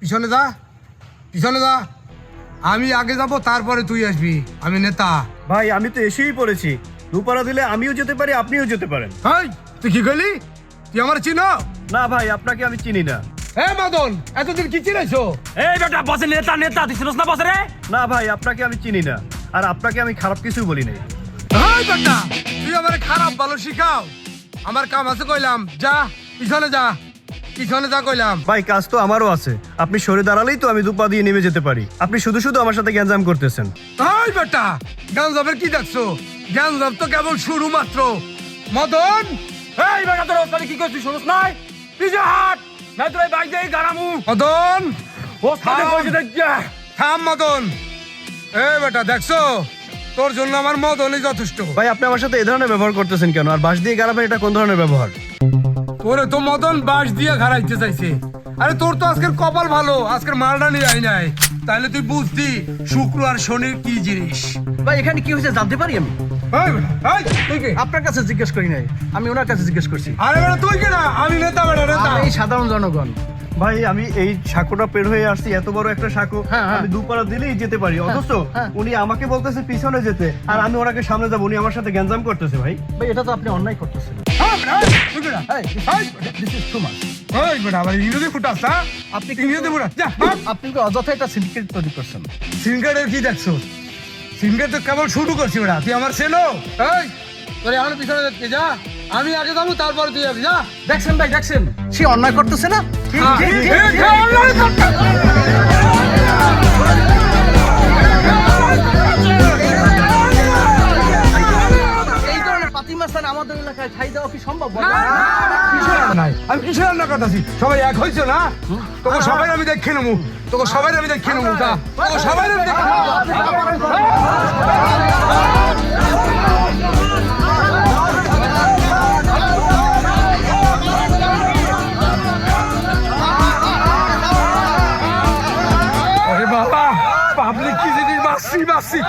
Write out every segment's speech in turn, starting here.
পিছনে যা পিছনে যা। আমি আগে যাব তারপরে তুই আসবি। আমি নেতা। ভাই আমি তো এসেই পড়েছি। দুপারা দিলে আমিও যেতে পারি আপনিও যেতে পারেন। হাই তুই কি গেলি? তুই আমার চিনো? না ভাই আপনাকে আমি চিনি না। এ মদন এতদিন কি চিনাইছো এই বেটা বসে নেতা নেতা তুই চিনস না বসে রে? না ভাই আপনাকে আমি চিনি না। আর আপনাকে আমি খারাপ কিছুই বলি নাই। হাই বেটা তুই আমার খারাপ ভালো শিখাও। আমার কাম আছে কইলাম যা পিছনে যা। পিছনে যা কইলাম? ভাই কাজ তো আমারও আছে। আপনি সরে দাঁড়ালেই তো আমি দুপা দিয়ে নেমে যেতে পারি। আপনি শুধু শুধু আমার সাথে গ্যাঞ্জাম করতেছেন। হাই বেটা গাঞ্জাবের কি দেখছ? গাঞ্জাব তো কেবল শুরু মাত্র। মদন এই বেটা তোর ওস্তাদি কি করছিস? শুনস নাই? পিছে হাট নাই তোর এই বাইক দিয়ে গারামু মদন! ওস্তাদি। কইছে দেখ থাম মদন! এ বেটা দেখছ? তোর জন্য আমার মদনই যথেষ্ট। ভাই আপনি আমার সাথে এ ধরনের ব্যবহার করতেছেন কেন? আর বাস দিয়ে গারাবেন এটা কোন ধরনের ব্যবহার? তোরে তো মদন বাস দিয়ে ঘাড়াইতে চাইছে। আরে তোর তো আজকের কপাল ভালো আজকের মালটা নিয়ে আই নাই। তাহলে তুই বুঝতি শুক্র আর শনির কি জিনিস। ভাই এখানে কি হয়েছে জানতে পারি আমি? আপনার কাছে জিজ্ঞেস করি নাই আমি ওনার কাছে জিজ্ঞেস করছি। আরে বেটা তুই কে না? আমি নেতা বেটা নেতা। এই সাধারণ জনগণ। ভাই আমি এই সাঁকোটা পের হয়ে আসছি এত বড় একটা সাঁকো। হ্যাঁ, হ্যাঁ। আমি দুপারা দিলেই যেতে পারি অথচ হ্যাঁ। উনি আমাকে বলতেছে পিছনে যেতে আর আমি ওনাকে সামনে যাব উনি আমার সাথে গ্যাঞ্জাম করতেছে ভাই। ভাই এটা তো আপনি অন্যায় করতেছেন। আপনি অযথা একটা সিন্ডিকেট তৈরি করছেন কি দেখছ তো কেবল শুরু করছি তুই আমার সেনো এই তোর এখন পিছনে দেখতে যা আমি আগে যাব তারপরে তুই যাবি যা দেখছেন ভাই দেখছেন সে অন্যায় করতেছে না দেওয়া কি সম্ভব? নাই আমি কিসের রান্না করতেছি? সবাই এক হয়েছে না? তোকে সবাই আমি দেখে নেব। তোকে সবাই আমি দেখে নেব। যা তোকে সবাই আমি দেখে নেব। ওরে বাবা পাবলিক কি জিনিস? বাসি বাসি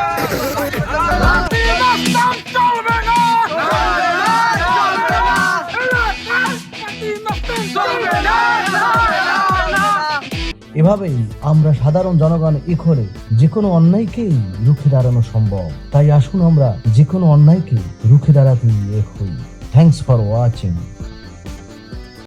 এভাবেই আমরা সাধারণ জনগণ ইখরে যে কোনো অন্যায়কেই রুখে দাঁড়ানো সম্ভব। তাই আসুন আমরা যে কোনো অন্যায়কে রুখে দাঁড়াতে এক হই থ্যাংকস ফর ওয়াচিং